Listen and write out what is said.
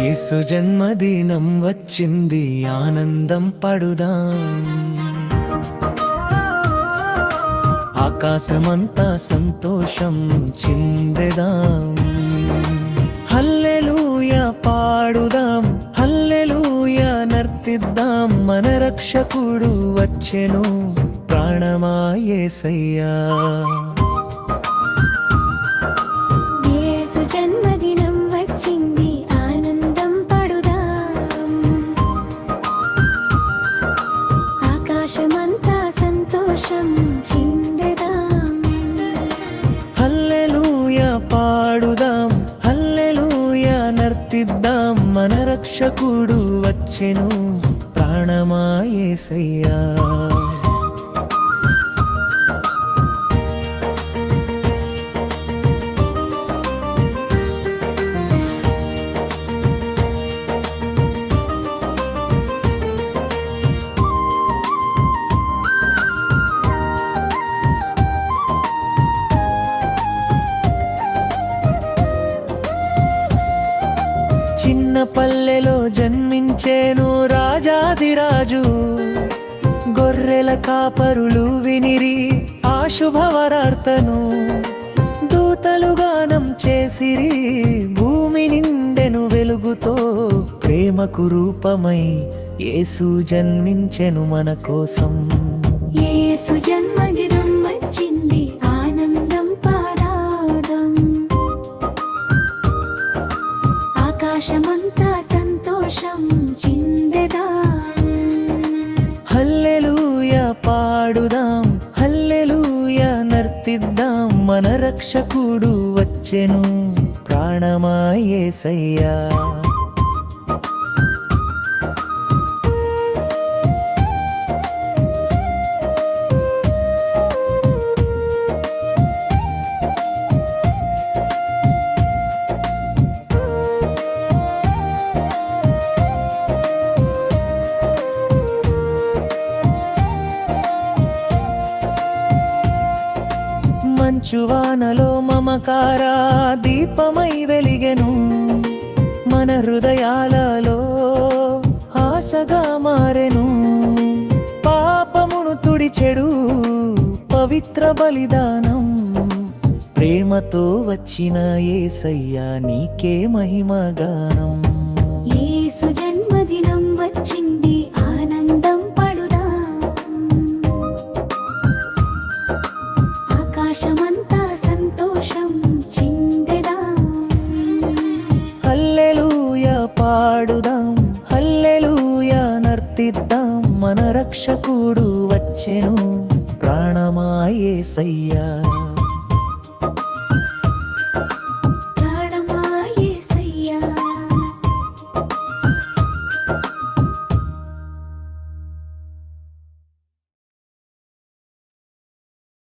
యేసు జన్మదినం వచ్చింది ఆనందం పడుదాం. ఆకాశమంతా సంతోషం చిందెదాం. హల్లెలూయ పాడుదాం హల్లెలూయ నర్తిద్దాం. మన రక్షకుడు వచ్చెను ప్రాణమాయేసయ్యా యేసు జన్మదినం వచ్చింది సంతోషం చిందెదాం హల్లెలూయ పాడుదాం హల్లెలూయ నర్తిద్దాం. మన రక్షకుడు వచ్చెను ప్రాణమాయేసయ్యా చిన్న పల్లెలో జన్మించేను రాజాదిరాజు గొర్రెల కాపరులు వినిరి ఆ శుభవరార్తను. చేసిరి భూమి నిండెను వెలుగుతో ప్రేమకు రూపమై యేసు జన్మించెను మన కోసం. యేసు జన్మదినం ఆకాశమంతా సంతోషం చిందెదా? హల్లెలూయ పాడుదాం హల్లెలూయ నర్తిద్దాం మన రక్షకుడు వచ్చెను ప్రాణమాయేసయ్యా మంచువానలో మమకార దీపమై వెలిగెను. మన హృదయాలలో ఆశగా మారెను. పాపమును తుడిచెడు పవిత్ర బలిదానం. ప్రేమతో వచ్చిన ఏసయ్యా నీకే మహిమగానం. యేసు జన్మదినం వచ్చింది. రక్షకుడు వచ్చెను. ప్రాణమాయే సయ్యా